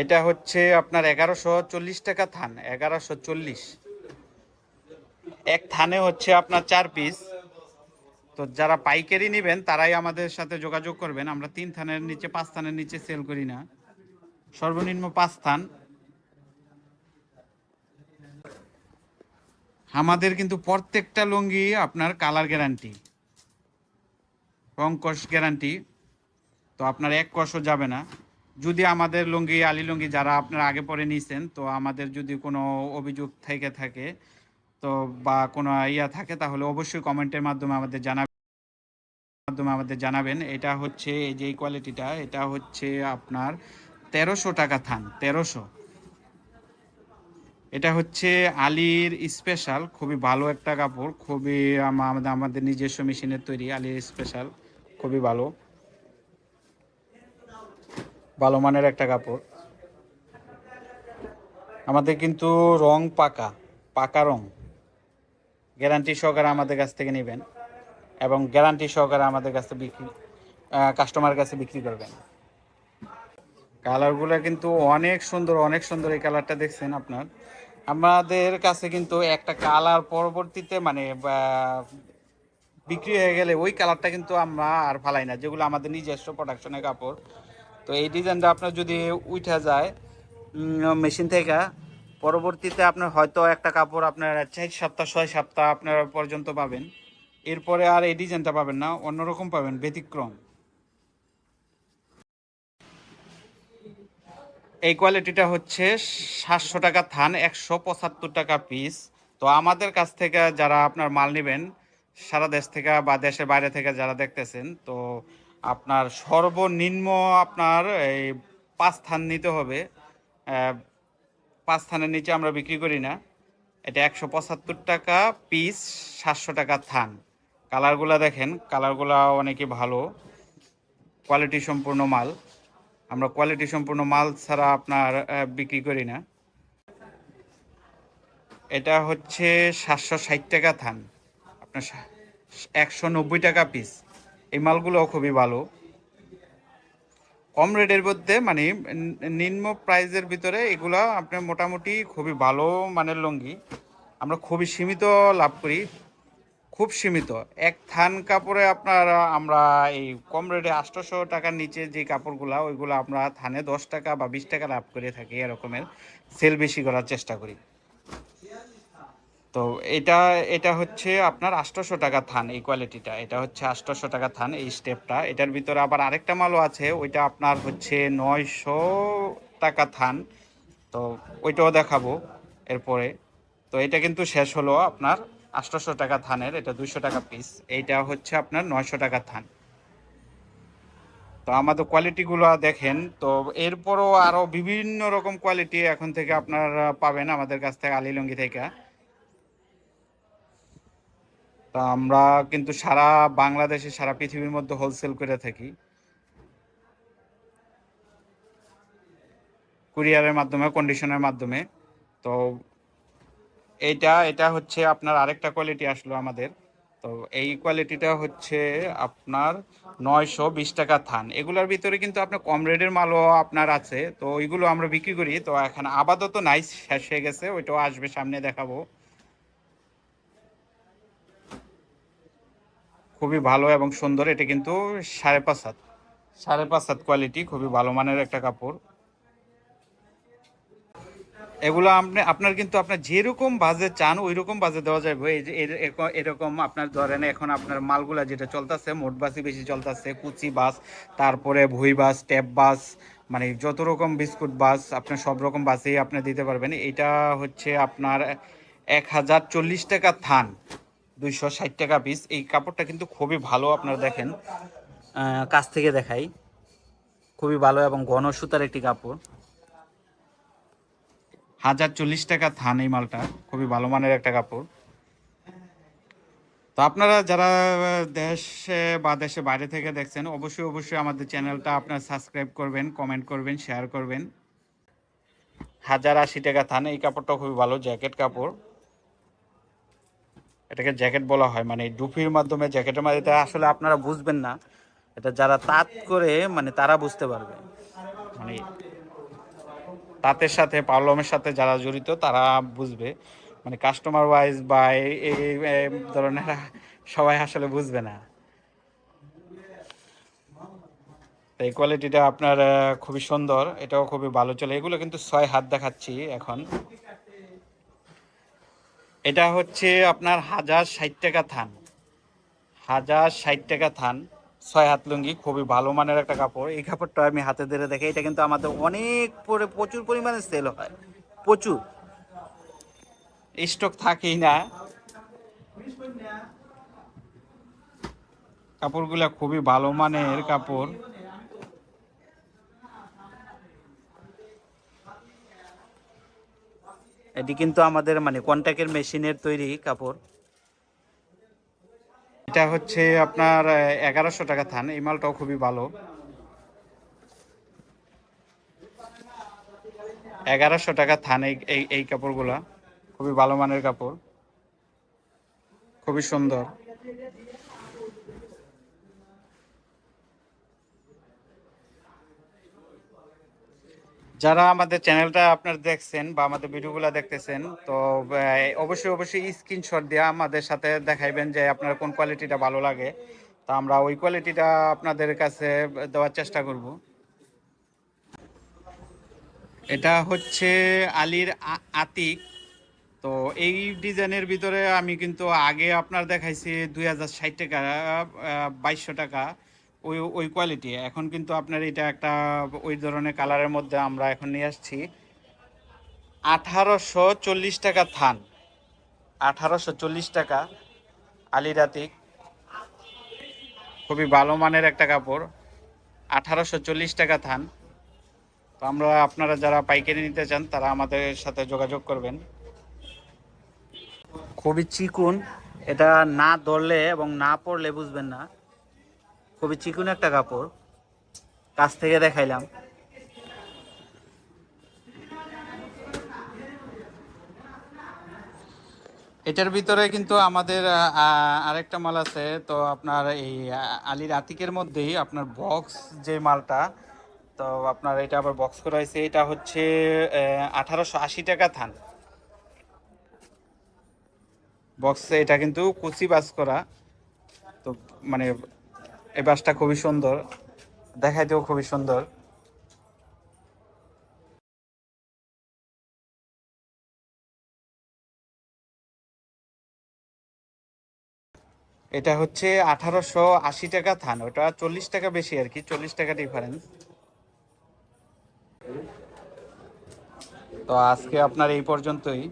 এটা হচ্ছে আপনার এগারোশো চল্লিশ টাকা থান, এগারোশো চল্লিশ। এক থানে হচ্ছে আপনার চার পিস তো যারা পাইকারি নেবেন, তারাই আমাদের সাথে যোগাযোগ করবেন। আমরা তিন থানের নিচে, পাঁচ থানের নিচে সেল করি না। সর্বনিম্ন পাঁচ থান। আমাদের কিন্তু প্রত্যেকটা লুঙ্গি আপনার কালার গ্যারান্টি রং কষ গ্যারান্টি তো আপনার এক কষও যাবে না। যদি আমাদের লুঙ্গি, আলি লুঙ্গি যারা আপনারা আগে পরে নিয়েছেন তো আমাদের যদি কোনো অভিযোগ থেকে থাকে, তো বা কোনো ইয়া থাকে, তাহলে অবশ্যই কমেন্টের মাধ্যমে আমাদের জানাবেন মাধ্যমে আমাদের জানাবেন। এটা হচ্ছে এই যে কোয়ালিটিটা এটা হচ্ছে আপনার তেরোশো টাকা থান, তেরোশো। এটা হচ্ছে আলির স্পেশাল খুবই ভালো একটা কাপড়, খুবই আমাদের আমাদের নিজস্ব মেশিনের তৈরি আলির স্পেশাল খুবই ভালো। ভালো মানের একটা কাপড়। আমাদের কিন্তু রং পাকা পাকা রং। গ্যারান্টি সহকারে আমাদের কাছ থেকে নেবেন এবং গ্যারান্টি সহকারে আমাদের কাছে বিক্রি কাস্টমার কাছে বিক্রি করবেন। কালারগুলো কিন্তু অনেক সুন্দর অনেক সুন্দর এই কালারটা দেখছেন আপনার। আমাদের কাছে কিন্তু একটা কালার পরবর্তীতে মানে বিক্রি হয়ে গেলে ওই কালারটা কিন্তু আমরা আর ফালাই না, যেগুলো আমাদের নিজস্ব প্রোডাকশনের কাপড়। তো এই ডিজাইনটা আপনার যদি উঠা যায় মেশিন থেকে, পরবর্তীতে আপনার হয়তো একটা কাপড় আপনার চার সপ্তাহ, ছয় সপ্তাহ আপনার পর্যন্ত পাবেন। এরপরে আর এই ডিজাইনটা পাবেন না, অন্যরকম পাবেন, ব্যতিক্রম। এই কোয়ালিটিটা হচ্ছে সাতশো টাকা থান, একশো পঁচাত্তর টাকা পিস। তো আমাদের কাছ থেকে যারা আপনার মাল নেবেন, সারা দেশ থেকে বা দেশের বাইরে থেকে যারা দেখতেছেন, তো আপনার সর্বনিম্ন আপনার এই পাঁচ স্থান নিতে হবে। পাঁচ স্থানের নিচে আমরা বিক্রি করি না। এটা একশো পঁচাত্তর টাকা পিস সাতশো টাকা থান। কালারগুলা দেখেন, কালারগুলা অনেকই ভালো। কোয়ালিটি সম্পূর্ণ মাল। আমরা কোয়ালিটি সম্পূর্ণ মাল ছাড়া আপনার বিক্রি করি না। এটা হচ্ছে সাতশো ষাট টাকা থান। আপনার একশো নব্বই টাকা পিস এই মালগুলো খুবই ভালো। কম রেটের মধ্যে মানে নিম্ন প্রাইজের ভিতরে এগুলো আপনার মোটামুটি খুবই ভালো মানের লুঙ্গি। আমরা খুবই সীমিত লাভ করি, খুব সীমিত। এক থান কাপড়ে আপনার, আমরা এই কম রেটে আটশোশো টাকার নিচে যে কাপড়গুলা, ওইগুলো আমরা থানে দশ টাকা বা বিশ টাকা লাভ করে থাকি এরকমের। সেল বেশি করার চেষ্টা করি। তো এটা এটা হচ্ছে আপনার আটশোশো টাকা থান এই কোয়ালিটিটা। এটা হচ্ছে আটশোশো টাকা থান এই স্টেপটা এটার ভিতরে আবার আরেকটা মালও আছে, ওইটা আপনার হচ্ছে নয়শো টাকা থান তো ওইটাও দেখাবো এরপরে। তো এটা কিন্তু শেষ হলো আপনার আটশোশো টাকা থানের এটা দুইশো টাকা পিস এইটা হচ্ছে আপনার নয়শো টাকা থান তো আমাদের কোয়ালিটিগুলো দেখেন, তো এরপরও আরও বিভিন্ন রকম কোয়ালিটি এখন থেকে আপনারা পাবেন আমাদের কাছ থেকে আলিলঙ্গি থেকে। তা আমরা কিন্তু সারা বাংলাদেশে, সারা পৃথিবীর মধ্যে হোলসেল করে থাকি। কুরিয়ারের মাধ্যমে কন্ডিশনের মাধ্যমে। তো এইটা, এটা হচ্ছে আপনার আরেকটা কোয়ালিটি আসলো আমাদের। তো এই কোয়ালিটিটা হচ্ছে আপনার নয়শো বিশ টাকা থান। এগুলোর ভিতরে কিন্তু আপনার কম রেটের মালও আপনার আছে। তো ওইগুলো আমরা বিক্রি করি। তো এখন আপাতত নাই শেষ হয়ে গেছে। ওইটাও আসবে, সামনে দেখাবো। খুবই ভালো এবং সুন্দর। এটা কিন্তু সাড়ে পাঁচ হাত। সাড়ে পাঁচ হাত কোয়ালিটি খুবই ভালো মানের একটা কাপড়। এগুলো আপনি, আপনার কিন্তু আপনার যেরকম বাজে চান ওই রকম বাজে দেওয়া যাবে। এই যে এরকম আপনার ধরেন এখন আপনার মালগুলা যেটা চলতেছে, মোট বাসই বেশি চলতেছে, কুচি বাস, তারপরে ভুই বাস, ট্যাপ বাস মানে যত রকম বিস্কুট বাস, আপনার সব রকম বাসেই আপনি দিতে পারবেন। এটা হচ্ছে আপনার এক হাজার চল্লিশ টাকা থান। দুইশো ষাট টাকা পিস এই কাপড়টা কিন্তু খুবই ভালো আপনারা দেখেন। কাছ থেকে দেখাই। খুবই ভালো এবং ঘন সুতার একটি কাপড়। হাজার চল্লিশ টাকা থান এই মালটা। খুবই ভালো মানের একটা কাপড়। তো আপনারা যারা দেশে বা দেশে বাইরে থেকে দেখছেন, অবশ্যই অবশ্যই আমাদের চ্যানেলটা আপনার সাবস্ক্রাইব করবেন, কমেন্ট করবেন, শেয়ার করবেন। হাজার আশি টাকা থান। এই কাপড়টা খুবই ভালো, জ্যাকেট কাপড়। এটাকে জ্যাকেট বলা হয় মানে ডুফির মাধ্যমে জ্যাকেটের মাধ্যমে, এটা আসলে আপনারা বুঝবেন না। এটা যারা তাঁত করে মানে তারা বুঝতে পারবে। মানে তাঁতের সাথে, পার্লমের সাথে যারা জড়িত, তারা বুঝবে। মানে কাস্টমার ওয়াইজ বা এই ধরনের সবাই আসলে বুঝবে না। এই কোয়ালিটিটা আপনার খুবই সুন্দর, এটাও খুবই ভালো চলে। এগুলো কিন্তু ছয় হাত দেখাচ্ছি এখন। এটা হচ্ছে আপনার হাজার ষাট টাকা থান। হাজার ষাট টাকা থান, ছয় হাত লুঙ্গি, খুবই ভালো মানের একটা কাপড়। এই কাপড়টা আমি হাতে ধরে দেখে, এটা কিন্তু আমাদের অনেক পরে প্রচুর পরিমাণে সেল হয়। প্রচুর। স্টক থাকেই না। কাপড়গুলা খুবই ভালো মানের কাপড়। এটি কিন্তু আমাদের মানে কন্ট্যাক্টের মেশিনের তৈরি কাপড়। এটা হচ্ছে আপনার এগারোশো টাকা থান। এই মালটাও খুবই ভালো। এগারোশো টাকা থান এই এই কাপড়গুলা। খুবই ভালো মানের কাপড়। খুবই সুন্দর। যারা আমাদের চ্যানেলটা আপনার দেখছেন বা আমাদের ভিডিওগুলো দেখতেছেন, তো অবশ্যই অবশ্যই স্ক্রিনশট দিয়ে আমাদের সাথে দেখাইবেন যে আপনার কোন কোয়ালিটিটা ভালো লাগে। তা আমরা ওই কোয়ালিটিটা আপনাদের কাছে দেওয়ার চেষ্টা করব। এটা হচ্ছে আলীর আতিক। তো এই ডিজাইনের ভিতরে আমি কিন্তু আগে আপনার দেখাইছি দুই হাজার ষাট টাকা বাইশশো টাকা। ওই ওই কোয়ালিটি এখন কিন্তু আপনার এটা একটা ওই ধরনের কালারের মধ্যে আমরা এখন নিয়ে আসছি। আঠারোশো চল্লিশ টাকা থান। আঠারোশো চল্লিশ টাকা আলী রাতিক। খুবই ভালো মানের একটা কাপড়। আঠারোশো চল্লিশ টাকা থান। তো আমরা, আপনারা যারা পাইকারি নিতে চান, তারা আমাদের সাথে যোগাযোগ করবেন। খুবই চিকুন। এটা না ধরলে এবং না পরলে বুঝবেন না। খুবই চিকুন একটা কাপড়। কাছ থেকে দেখাইলাম। এটার ভিতরে কিন্তু আমাদের আরেকটা মাল আছে। তো আপনার এই আলীর আতিকের মধ্যেই আপনার বক্স যে মালটা, তো আপনার এটা আবার বক্স করা হয়েছে। এটা হচ্ছে আঠারোশো আশি টাকা থান। বক্সে এটা কিন্তু কুচি বাস করা। তো মানে এই বাসটা খুবই সুন্দর। দেখাইতেও খুবই সুন্দর। এটা হচ্ছে আঠারোশো আশি টাকা থান। ওটা চল্লিশ টাকা বেশি আর কি, চল্লিশ টাকা ডিফারেন্স তো আজকে আপনার এই পর্যন্তই।